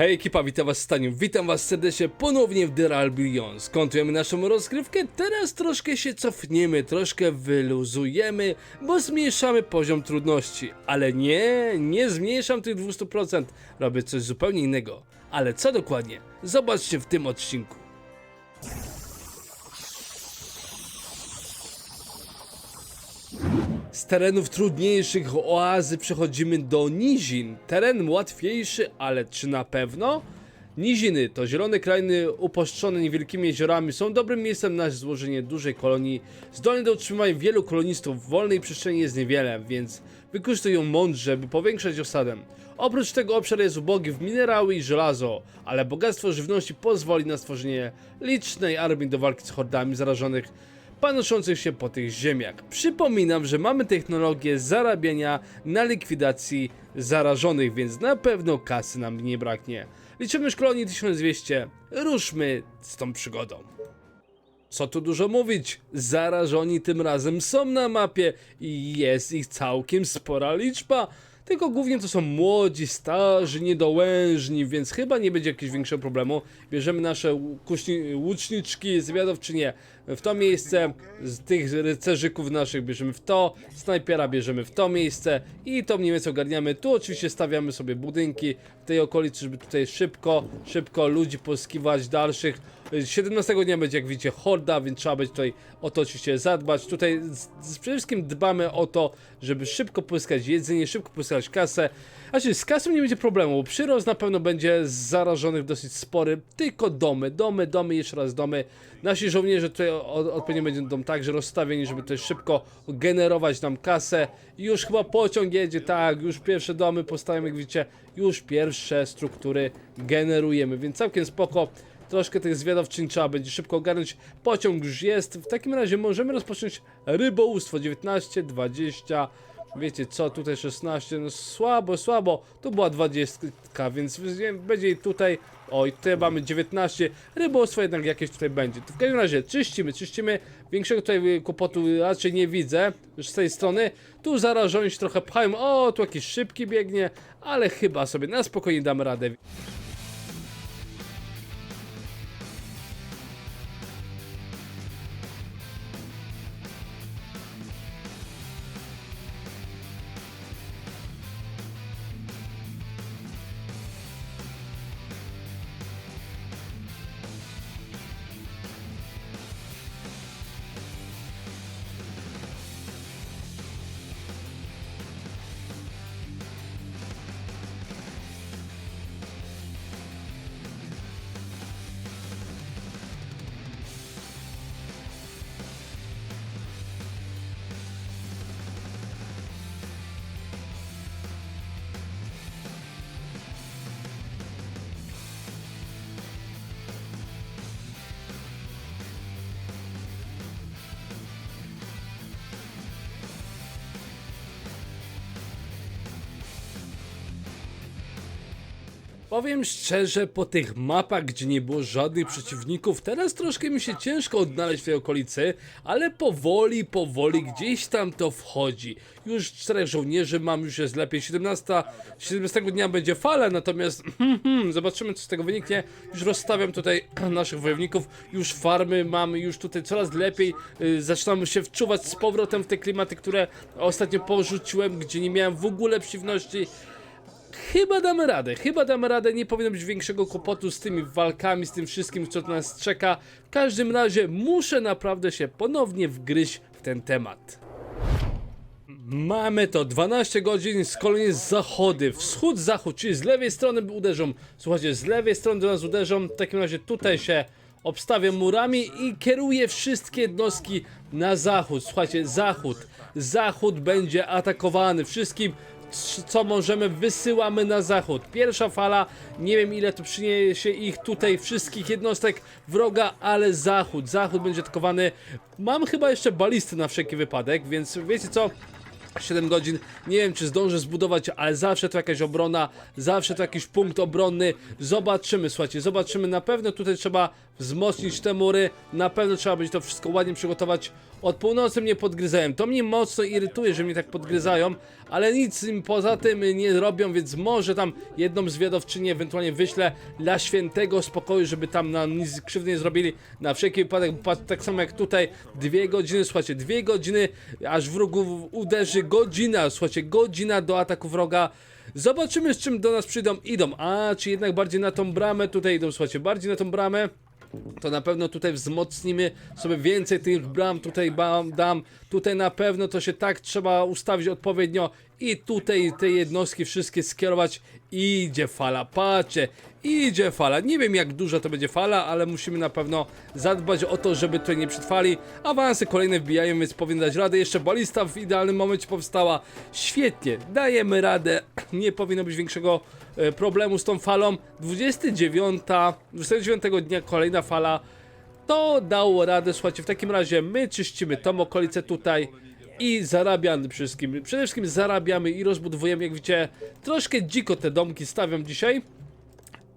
Hej ekipa, witam was Staniu, witam was serdecznie ponownie w The Real Billions. Kontujemy naszą rozgrywkę, teraz troszkę się cofniemy, troszkę wyluzujemy, bo zmniejszamy poziom trudności. Ale nie, nie zmniejszam tych 200%, robię coś zupełnie innego. Ale co dokładnie? Zobaczcie w tym odcinku. Z terenów trudniejszych oazy przechodzimy do nizin. Teren łatwiejszy, ale czy na pewno? Niziny to zielone krainy uposzczone niewielkimi jeziorami są dobrym miejscem na złożenie dużej kolonii. Zdolne do utrzymywania wielu kolonistów, wolnej przestrzeni jest niewiele, więc wykorzystuj ją mądrze, by powiększać osadę. Oprócz tego obszar jest ubogi w minerały i żelazo, ale bogactwo żywności pozwoli na stworzenie licznej armii do walki z hordami zarażonych panoszących się po tych ziemiach. Przypominam, że mamy technologię zarabiania na likwidacji zarażonych, więc na pewno kasy nam nie braknie. Liczymy już kolonii 1200. Ruszmy z tą przygodą. Co tu dużo mówić, zarażoni tym razem są na mapie i jest ich całkiem spora liczba. Tylko głównie to są młodzi, starzy, niedołężni, więc chyba nie będzie jakiegoś większego problemu. Bierzemy nasze kuśni, łuczniczki, zwiadowczynie w to miejsce, z tych rycerzyków naszych bierzemy w to, snajpera bierzemy w to miejsce i to mniej więcej ogarniamy. Tu oczywiście stawiamy sobie budynki w tej okolicy, żeby tutaj szybko, szybko ludzi poskiwać dalszych. 17 dnia będzie, jak widzicie, horda, więc trzeba będzie tutaj o to oczywiście zadbać. Tutaj z, z, przede wszystkim dbamy o to, żeby szybko pozyskać jedzenie, szybko pozyskać kasę. Znaczy, z kasą nie będzie problemu, bo przyrost na pewno będzie zarażonych dosyć spory, tylko domy, domy, domy, jeszcze raz domy. Nasi żołnierze tutaj odpowiednio będą także rozstawieni, żeby tutaj szybko generować nam kasę. Już chyba pociąg jedzie, tak, już pierwsze domy postawiamy, jak widzicie, już pierwsze struktury generujemy, więc całkiem spoko. Troszkę tych zwiadowczyń trzeba będzie szybko ogarnąć. Pociąg już jest. W takim razie możemy rozpocząć rybołówstwo 19, 20. Wiecie co, tutaj 16, no słabo, słabo. Tu była 20, więc będzie tutaj. Oj, tutaj mamy 19. Rybołówstwo jednak jakieś tutaj będzie. To w każdym razie czyścimy, czyścimy. Większego tutaj kłopotu raczej nie widzę. Z tej strony. Tu zarażoni się trochę pchają. O, tu jakiś szybki biegnie, ale chyba sobie na spokojnie damy radę. Powiem szczerze, po tych mapach, gdzie nie było żadnych przeciwników, teraz troszkę mi się ciężko odnaleźć w tej okolicy, ale powoli, powoli gdzieś tam to wchodzi. Już czterech żołnierzy mam, już jest lepiej. 17, 17 dnia będzie fala, natomiast zobaczymy co z tego wyniknie. Już rozstawiam tutaj naszych wojowników, już farmy mamy, już tutaj coraz lepiej. Yy, zaczynamy się wczuwać z powrotem w te klimaty, które ostatnio porzuciłem, gdzie nie miałem w ogóle przeciwności. Chyba damy radę, chyba damy radę, nie powinno być większego kłopotu z tymi walkami, z tym wszystkim, co nas czeka. W każdym razie muszę naprawdę się ponownie wgryźć w ten temat. Mamy to 12 godzin z kolei zachody, wschód, zachód, czyli z lewej strony uderzą. Słuchajcie, z lewej strony do nas uderzą, w takim razie tutaj się obstawiam murami i kieruję wszystkie jednostki na zachód. Słuchajcie, zachód, zachód będzie atakowany, wszystkim co możemy wysyłamy na zachód. Pierwsza fala, nie wiem ile to przyniesie ich tutaj, wszystkich jednostek wroga, ale zachód, zachód będzie atakowany. Mam chyba jeszcze balisty na wszelki wypadek, więc wiecie co? 7 godzin. Nie wiem, czy zdążę zbudować, ale zawsze to jakaś obrona, zawsze to jakiś punkt obronny. Zobaczymy, słuchajcie, zobaczymy. Na pewno tutaj trzeba wzmocnić te mury. Na pewno trzeba będzie to wszystko ładnie przygotować. Od północy mnie podgryzają. To mnie mocno irytuje, że mnie tak podgryzają, ale nic poza tym nie robią, więc może tam jedną zwiadowczynię ewentualnie wyślę dla świętego spokoju, żeby tam nam nic krzywdy nie zrobili. Na wszelki wypadek, tak samo jak tutaj, dwie godziny, słuchajcie, dwie godziny, aż wrogów uderzy godzina, słuchajcie, godzina do ataku wroga. Zobaczymy z czym do nas przyjdą, idą. A, czy jednak bardziej na tą bramę tutaj idą, słuchajcie, bardziej na tą bramę to na pewno tutaj wzmocnimy sobie więcej tych bram, tutaj bam, dam, tutaj na pewno to się tak trzeba ustawić odpowiednio i tutaj te jednostki wszystkie skierować. Idzie fala, patrzcie, idzie fala, nie wiem jak duża to będzie fala, ale musimy na pewno zadbać o to, żeby tutaj nie przetrwali, awansy kolejne wbijają, więc powinien dać radę, jeszcze balista w idealnym momencie powstała, świetnie, dajemy radę, nie powinno być większego problemu z tą falą, 29, 29 dnia kolejna fala, to dało radę, słuchajcie, w takim razie my czyścimy tą okolicę tutaj i zarabiamy wszystkim, przede wszystkim zarabiamy i rozbudowujemy, jak widzicie, troszkę dziko te domki stawiam dzisiaj,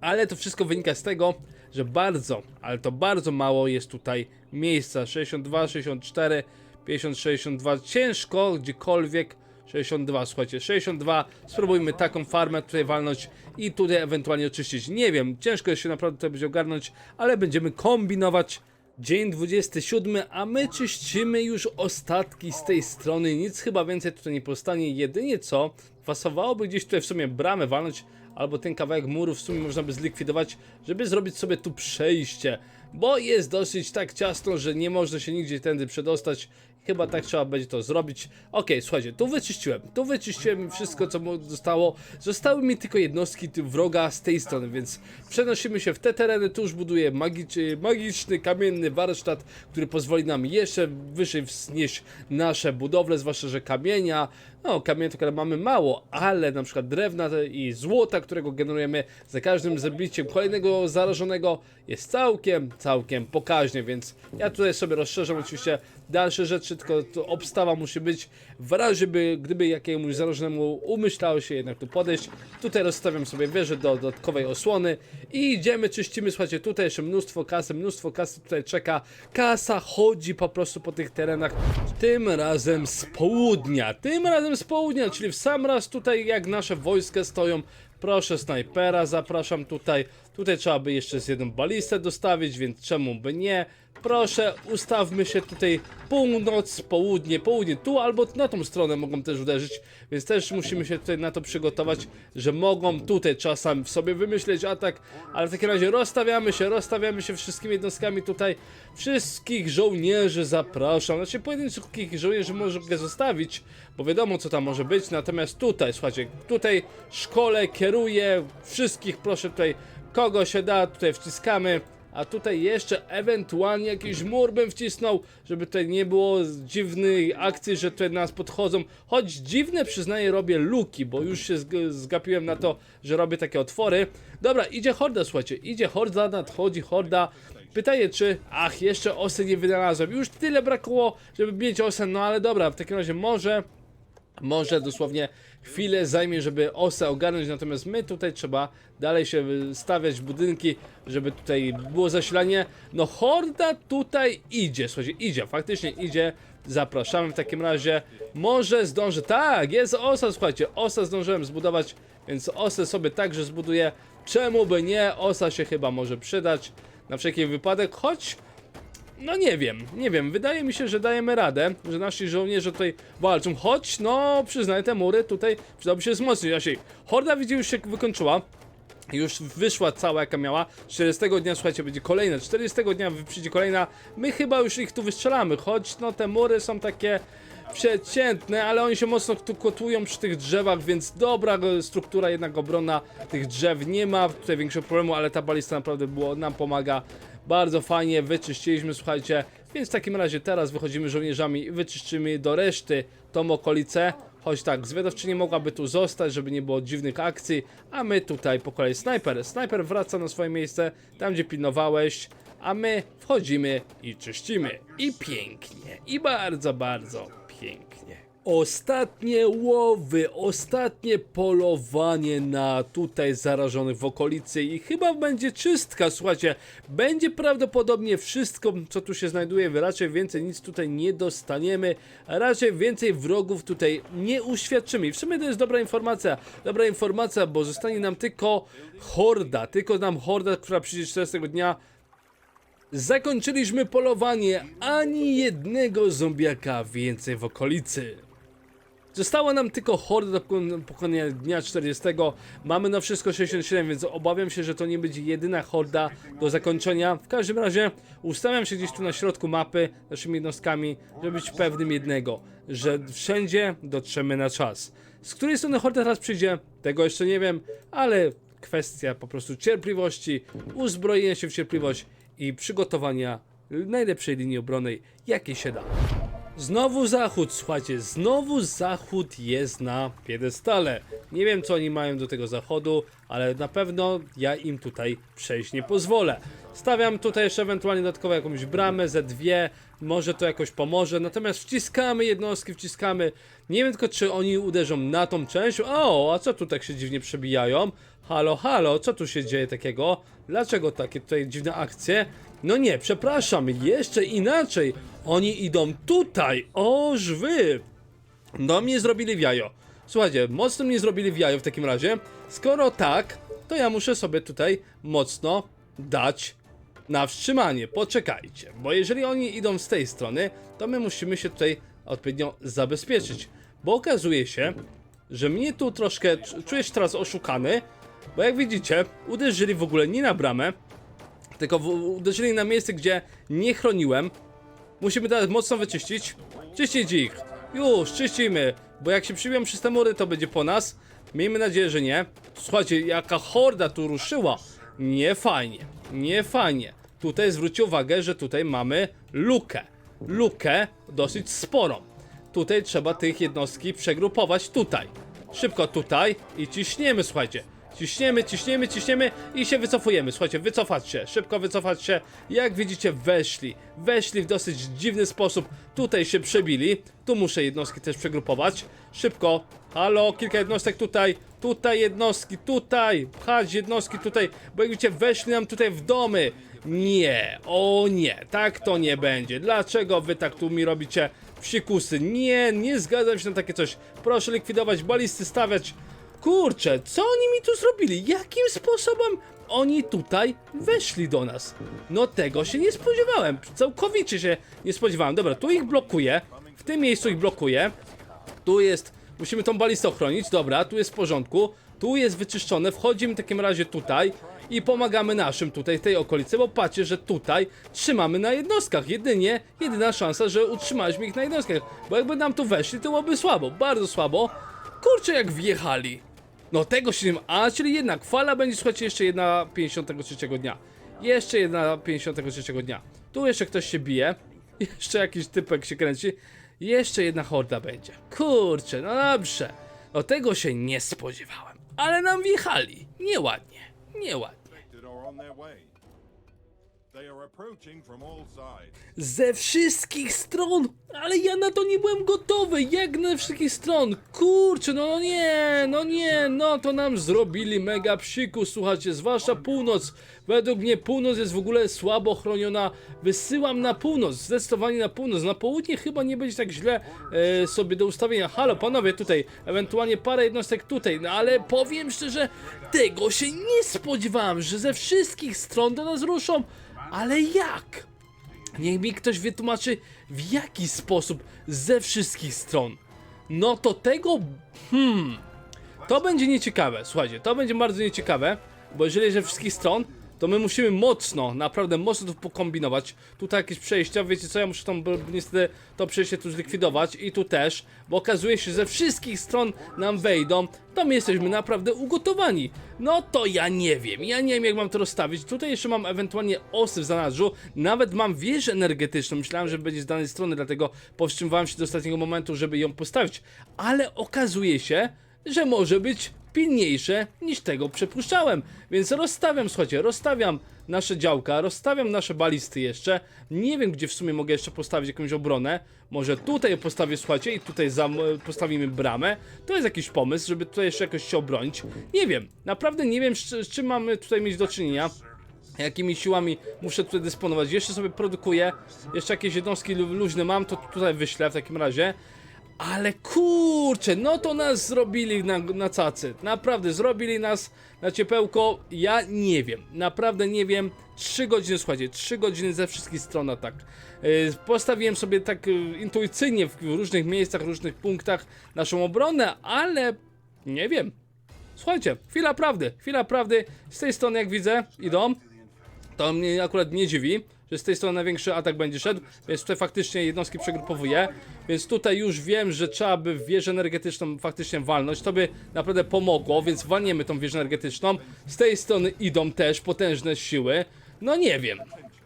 ale to wszystko wynika z tego, że bardzo, ale to bardzo mało jest tutaj miejsca, 62, 64, 50, 62, ciężko gdziekolwiek 62, słuchajcie, 62, spróbujmy taką farmę tutaj walnąć i tutaj ewentualnie oczyścić, nie wiem, ciężko jest się naprawdę tutaj będzie ogarnąć, ale będziemy kombinować, Dzień 27, a my czyścimy już ostatki z tej strony. Nic chyba więcej tutaj nie powstanie. Jedynie co, pasowałoby gdzieś tutaj w sumie bramę walnąć, albo ten kawałek muru w sumie można by zlikwidować, żeby zrobić sobie tu przejście. Bo jest dosyć tak ciasno, że nie można się nigdzie tędy przedostać. Chyba tak trzeba będzie to zrobić. Okej, słuchajcie, tu wyczyściłem. Tu wyczyściłem wszystko, co zostało. Zostały mi tylko jednostki wroga z tej strony, więc przenosimy się w te tereny. Tu już buduję magiczny, magiczny, kamienny warsztat, który pozwoli nam jeszcze wyżej wznieść nasze budowle, zwłaszcza, że kamienia, no kamienia to mamy mało, ale na przykład drewna i złota, którego generujemy za każdym zabiciem kolejnego zarażonego jest całkiem, całkiem pokaźnie, więc ja tutaj sobie rozszerzam oczywiście dalsze rzeczy, tylko to obstawa musi być w razie by, gdyby jakiemuś zarażonemu umyślało się jednak tu podejść, tutaj rozstawiam sobie wieżę do dodatkowej osłony i idziemy, czyścimy, słuchajcie, tutaj jeszcze mnóstwo kasy, mnóstwo kasy tutaj czeka, kasa chodzi po prostu po tych terenach, tym razem z południa, tym razem z południa, czyli w sam raz tutaj jak nasze wojska stoją, Proszę snajpera, zapraszam tutaj. Tutaj trzeba by jeszcze z jedną balistę dostawić, więc czemu by nie? Proszę, ustawmy się tutaj północ, południe, południe. Tu albo na tą stronę mogą też uderzyć, więc też musimy się tutaj na to przygotować, że mogą tutaj czasem w sobie wymyśleć atak, ale w takim razie rozstawiamy się, rozstawiamy się wszystkimi jednostkami tutaj, wszystkich żołnierzy zapraszam, znaczy pojedynczych żołnierzy mogę zostawić, bo wiadomo co tam może być, natomiast tutaj, słuchajcie, tutaj szkole kieruję, wszystkich. Proszę tutaj, kogo się da, tutaj wciskamy, a tutaj jeszcze ewentualnie jakiś mur bym wcisnął, żeby tutaj nie było dziwnej akcji, że tutaj nas podchodzą. Choć dziwne przyznaję robię luki, bo już się zg- zgapiłem na to, że robię takie otwory. Dobra, idzie horda, słuchajcie, idzie horda, nadchodzi horda. Pytanie czy, ach, jeszcze osy nie wynalazłem. Już tyle brakło, żeby mieć osę, no ale dobra, w takim razie może może dosłownie chwilę zajmie, żeby osę ogarnąć, natomiast my tutaj trzeba dalej się stawiać budynki, żeby tutaj było zasilanie. No horda tutaj idzie, słuchajcie, idzie, faktycznie idzie. Zapraszamy w takim razie. Może zdąży, tak, jest osa, słuchajcie, osa zdążyłem zbudować, więc osę sobie także zbuduję. Czemu by nie? Osa się chyba może przydać na wszelki wypadek, choć no nie wiem, nie wiem, wydaje mi się, że dajemy radę, że nasi żołnierze tutaj walczą, choć no przyznaję te mury tutaj przydałoby się wzmocnić, Jasiej. Horda widzę już się wykończyła, już wyszła cała jaka miała, 40 dnia słuchajcie będzie kolejna, 40 dnia przyjdzie kolejna, my chyba już ich tu wystrzelamy, choć no te mury są takie przeciętne, ale oni się mocno tu kotują przy tych drzewach, więc dobra struktura jednak obronna tych drzew, nie ma tutaj większego problemu, ale ta balista naprawdę było, nam pomaga bardzo fajnie, wyczyściliśmy, słuchajcie, więc w takim razie teraz wychodzimy żołnierzami i wyczyszczymy do reszty tą okolicę, choć tak, zwiadowczyni mogłaby tu zostać, żeby nie było dziwnych akcji, a my tutaj po kolei snajper, snajper wraca na swoje miejsce, tam gdzie pilnowałeś, a my wchodzimy i czyścimy. I pięknie, i bardzo, bardzo pięknie. Ostatnie łowy, ostatnie polowanie na tutaj zarażonych w okolicy i chyba będzie czystka, słuchajcie, będzie prawdopodobnie wszystko, co tu się znajduje, raczej więcej nic tutaj nie dostaniemy, raczej więcej wrogów tutaj nie uświadczymy. I w sumie to jest dobra informacja, dobra informacja, bo zostanie nam tylko horda, tylko nam horda, która przyjdzie 14 dnia, Zakończyliśmy polowanie, ani jednego zombiaka więcej w okolicy. Została nam tylko horda do pokon- pokonania dnia 40. Mamy na wszystko 67, więc obawiam się, że to nie będzie jedyna horda do zakończenia. W każdym razie ustawiam się gdzieś tu na środku mapy naszymi jednostkami, żeby być pewnym jednego, że wszędzie dotrzemy na czas. Z której strony horda teraz przyjdzie, tego jeszcze nie wiem, ale kwestia po prostu cierpliwości, uzbrojenia się w cierpliwość i przygotowania najlepszej linii obronnej, jakiej się da. Znowu zachód, słuchajcie, znowu zachód jest na piedestale. Nie wiem co oni mają do tego zachodu, ale na pewno ja im tutaj przejść nie pozwolę. Stawiam tutaj jeszcze ewentualnie dodatkowo jakąś bramę, ze dwie, może to jakoś pomoże, natomiast wciskamy jednostki, wciskamy. Nie wiem tylko czy oni uderzą na tą część. O, a co tu tak się dziwnie przebijają? Halo, halo, co tu się dzieje takiego? Dlaczego takie tutaj dziwne akcje? No nie, przepraszam, jeszcze inaczej. Oni idą tutaj, oż wy. No mnie zrobili w jajo. Słuchajcie, mocno mnie zrobili w jajo w takim razie. Skoro tak, to ja muszę sobie tutaj mocno dać na wstrzymanie. Poczekajcie, bo jeżeli oni idą z tej strony, to my musimy się tutaj odpowiednio zabezpieczyć. Bo okazuje się, że mnie tu troszkę czuję się teraz oszukany, bo jak widzicie, uderzyli w ogóle nie na bramę, tylko uderzyli na miejsce, gdzie nie chroniłem. Musimy teraz mocno wyczyścić. Czyścić ich. Już, czyścimy. Bo jak się przybiją przez te mury, to będzie po nas. Miejmy nadzieję, że nie. Słuchajcie, jaka horda tu ruszyła. Nie fajnie. Nie fajnie. Tutaj zwróćcie uwagę, że tutaj mamy lukę. Lukę dosyć sporą. Tutaj trzeba tych jednostki przegrupować tutaj. Szybko tutaj i ciśniemy, słuchajcie. Ciśniemy, ciśniemy, ciśniemy i się wycofujemy. Słuchajcie, wycofać się, szybko wycofać się. Jak widzicie, weszli. Weszli w dosyć dziwny sposób. Tutaj się przebili. Tu muszę jednostki też przegrupować. Szybko. Halo, kilka jednostek tutaj. Tutaj jednostki, tutaj. Pchać jednostki tutaj. Bo jak widzicie, weszli nam tutaj w domy. Nie, o nie, tak to nie będzie. Dlaczego wy tak tu mi robicie wsikusy? Nie, nie zgadzam się na takie coś. Proszę likwidować, balisty stawiać. Kurczę, co oni mi tu zrobili? Jakim sposobem oni tutaj weszli do nas? No tego się nie spodziewałem. Całkowicie się nie spodziewałem. Dobra, tu ich blokuję. W tym miejscu ich blokuję. Tu jest. Musimy tą balistę ochronić. Dobra, tu jest w porządku. Tu jest wyczyszczone. Wchodzimy w takim razie tutaj i pomagamy naszym tutaj w tej okolicy, bo patrzcie, że tutaj trzymamy na jednostkach. Jedynie, jedyna szansa, że utrzymaliśmy ich na jednostkach. Bo jakby nam tu weszli, to byłoby słabo, bardzo słabo. Kurczę, jak wjechali. No tego się nie ma. A, czyli jednak fala będzie, słuchajcie, jeszcze jedna 53 dnia. Jeszcze jedna 53 dnia. Tu jeszcze ktoś się bije. Jeszcze jakiś typek się kręci. Jeszcze jedna horda będzie. Kurczę, no dobrze. No tego się nie spodziewałem. Ale nam wjechali. Nieładnie. Nieładnie. Ze wszystkich stron! Ale ja na to nie byłem gotowy! Jak na wszystkich stron? Kurczę, no nie, no nie, no to nam zrobili mega psiku, słuchajcie, zwłaszcza północ. Według mnie północ jest w ogóle słabo chroniona. Wysyłam na północ, zdecydowanie na północ. Na południe chyba nie będzie tak źle e, sobie do ustawienia. Halo, panowie, tutaj, ewentualnie parę jednostek tutaj, no ale powiem szczerze, tego się nie spodziewałem, że ze wszystkich stron do nas ruszą. Ale jak? Niech mi ktoś wytłumaczy, w jaki sposób ze wszystkich stron. No to tego. Hmm. To będzie nieciekawe. Słuchajcie, to będzie bardzo nieciekawe, bo jeżeli ze wszystkich stron, to my musimy mocno, naprawdę mocno to pokombinować. Tutaj jakieś przejścia, wiecie co, ja muszę tam niestety to przejście tu zlikwidować i tu też, bo okazuje się, że ze wszystkich stron nam wejdą, to my jesteśmy naprawdę ugotowani. No to ja nie wiem, ja nie wiem jak mam to rozstawić. Tutaj jeszcze mam ewentualnie osy w zanadrzu, nawet mam wieżę energetyczną, myślałem, że będzie z danej strony, dlatego powstrzymywałem się do ostatniego momentu, żeby ją postawić. Ale okazuje się, że może być pilniejsze niż tego przypuszczałem. Więc rozstawiam, słuchajcie, rozstawiam nasze działka, rozstawiam nasze balisty jeszcze. Nie wiem, gdzie w sumie mogę jeszcze postawić jakąś obronę. Może tutaj postawię, słuchajcie, i tutaj zam- postawimy bramę. To jest jakiś pomysł, żeby tutaj jeszcze jakoś się obronić. Nie wiem, naprawdę nie wiem, z, z czym mamy tutaj mieć do czynienia jakimi siłami muszę tutaj dysponować. Jeszcze sobie produkuję, jeszcze jakieś jednostki lu- luźne mam, to tutaj wyślę w takim razie. Ale kurczę, no to nas zrobili na, na cacy. Naprawdę, zrobili nas na ciepełko. Ja nie wiem, naprawdę nie wiem. 3 godziny, słuchajcie, 3 godziny ze wszystkich stron atak. Yy, postawiłem sobie tak yy, intuicyjnie w różnych miejscach, różnych punktach naszą obronę, ale nie wiem. Słuchajcie, chwila prawdy, chwila prawdy. Z tej strony, jak widzę, idą. To mnie akurat nie dziwi, że z tej strony największy atak będzie szedł, więc tutaj faktycznie jednostki przegrupowuję. Więc tutaj już wiem, że trzeba by wieżę energetyczną faktycznie walnąć. To by naprawdę pomogło, więc walniemy tą wieżę energetyczną. Z tej strony idą też potężne siły. No nie wiem.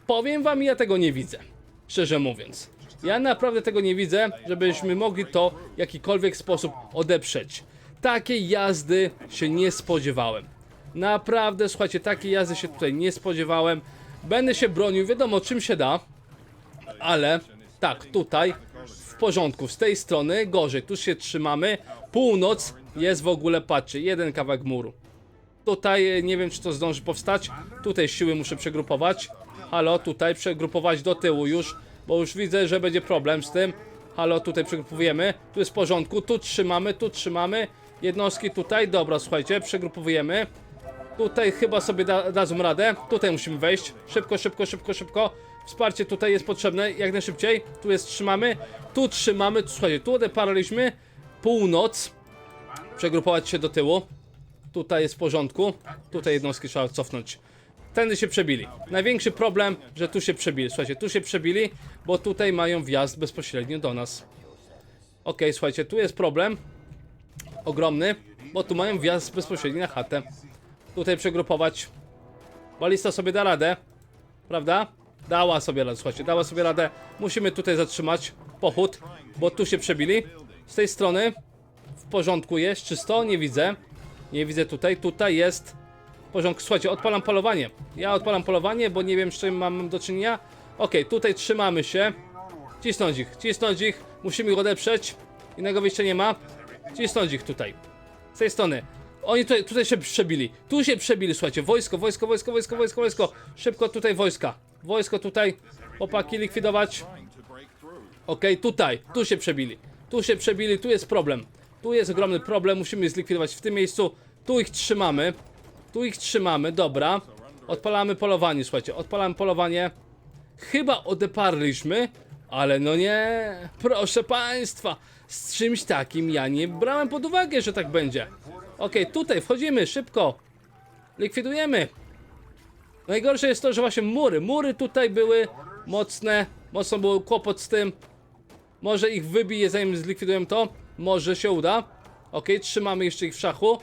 Powiem wam, ja tego nie widzę. Szczerze mówiąc. Ja naprawdę tego nie widzę, żebyśmy mogli to w jakikolwiek sposób odeprzeć. Takiej jazdy się nie spodziewałem. Naprawdę, słuchajcie, takiej jazdy się tutaj nie spodziewałem. Będę się bronił, wiadomo czym się da, ale tak, tutaj w porządku, z tej strony gorzej, tu się trzymamy. Północ jest w ogóle, patrzcie, jeden kawałek muru. Tutaj e, nie wiem, czy to zdąży powstać. Tutaj siły muszę przegrupować. Halo, tutaj przegrupować do tyłu już, bo już widzę, że będzie problem z tym. Halo, tutaj przegrupujemy. Tu jest w porządku, tu trzymamy, tu trzymamy. Jednostki tutaj, dobra, słuchajcie, przegrupujemy. Tutaj chyba sobie da, dadzą radę. Tutaj musimy wejść. Szybko, szybko, szybko, szybko. Wsparcie tutaj jest potrzebne jak najszybciej. Tu jest trzymamy. Tu trzymamy. Słuchajcie, tu odeparaliśmy. Północ. Przegrupować się do tyłu. Tutaj jest w porządku. Tutaj jednostki trzeba cofnąć. Tędy się przebili. Największy problem, że tu się przebili. Słuchajcie, tu się przebili, bo tutaj mają wjazd bezpośrednio do nas. Okej, słuchajcie, tu jest problem. Ogromny, bo tu mają wjazd bezpośredni na chatę. Tutaj przegrupować. Balista sobie da radę. Prawda? Dała sobie radę, słuchajcie, dała sobie radę. Musimy tutaj zatrzymać pochód, bo tu się przebili. Z tej strony w porządku jest, czysto, nie widzę. Nie widzę tutaj, tutaj jest porządku. Słuchajcie, odpalam polowanie. Ja odpalam polowanie, bo nie wiem, z czym mam do czynienia. Okej, tutaj trzymamy się. Cisnąć ich, cisnąć ich. Musimy ich odeprzeć. Innego wyjścia nie ma. Cisnąć ich tutaj. Z tej strony. Oni tutaj, tutaj się przebili. Tu się przebili, słuchajcie. Wojsko, wojsko, wojsko, wojsko, wojsko, wojsko. Szybko tutaj wojska. Wojsko tutaj. Chłopaki likwidować. Okej, tutaj, tu się przebili. Tu się przebili, tu jest problem. Tu jest ogromny problem, musimy je zlikwidować w tym miejscu. Tu ich trzymamy. Tu ich trzymamy, dobra. Odpalamy polowanie, słuchajcie, odpalamy polowanie. Chyba odeparliśmy, ale no nie, proszę państwa, z czymś takim ja nie brałem pod uwagę, że tak będzie. Okej, tutaj wchodzimy, szybko. Likwidujemy. Najgorsze jest to, że właśnie mury, mury tutaj były mocne, mocno był kłopot z tym. Może ich wybiję zanim zlikwidujemy to, może się uda. Ok, trzymamy jeszcze ich w szachu.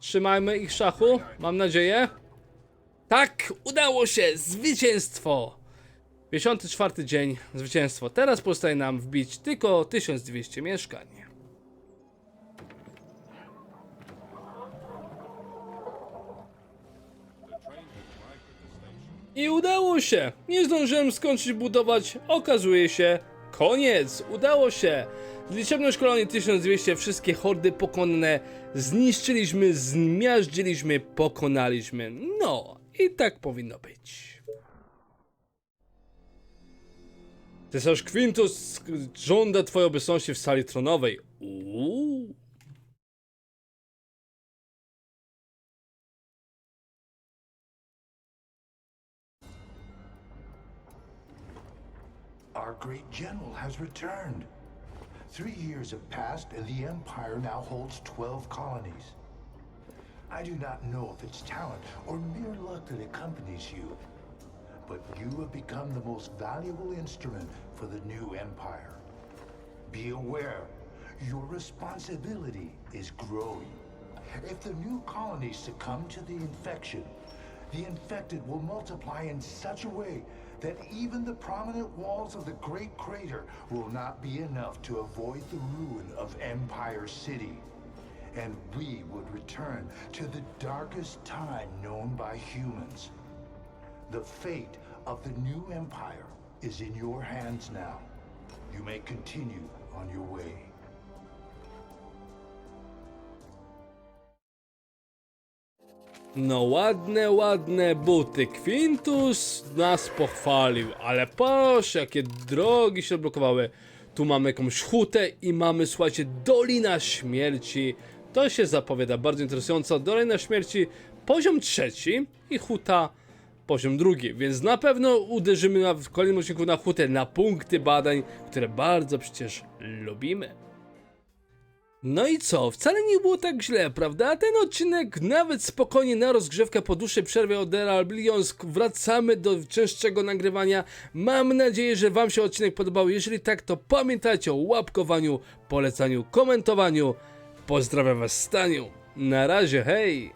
Trzymajmy ich w szachu, mam nadzieję. Tak, udało się, zwycięstwo! 54 dzień, zwycięstwo. Teraz pozostaje nam wbić tylko 1200 mieszkań. I udało się! Nie zdążyłem skończyć budować, okazuje się, koniec! Udało się! Z liczebność kolonii 1200 wszystkie hordy pokonane zniszczyliśmy, zmiażdżyliśmy, pokonaliśmy. No, i tak powinno być. Cesarz Quintus żąda twojej obecności w sali tronowej. Uuu. Our great general has returned. Three years have passed, and the Empire now holds 12 colonies. I do not know if it's talent or mere luck that accompanies you, but you have become the most valuable instrument for the new Empire. Be aware, your responsibility is growing. If the new colonies succumb to the infection, the infected will multiply in such a way that even the prominent walls of the Great Crater will not be enough to avoid the ruin of Empire City. and we would return to the darkest time known by humans. The fate of the new empire is in your hands now. You may continue on your way. No ładne, ładne buty. Quintus nas pochwalił, ale proszę, jakie drogi się blokowały. Tu mamy jakąś hutę i mamy, słuchajcie, Dolina Śmierci. To się zapowiada bardzo interesująco. Dolina Śmierci, poziom trzeci i huta poziom drugi, więc na pewno uderzymy na, w kolejnym odcinku na hutę, na punkty badań, które bardzo przecież lubimy. No i co? Wcale nie było tak źle, prawda? Ten odcinek nawet spokojnie na rozgrzewkę po dłuższej przerwie od Era Billions wracamy do częstszego nagrywania. Mam nadzieję, że Wam się odcinek podobał. Jeżeli tak, to pamiętajcie o łapkowaniu, polecaniu, komentowaniu. Pozdrawiam Was Staniu. Na razie, hej!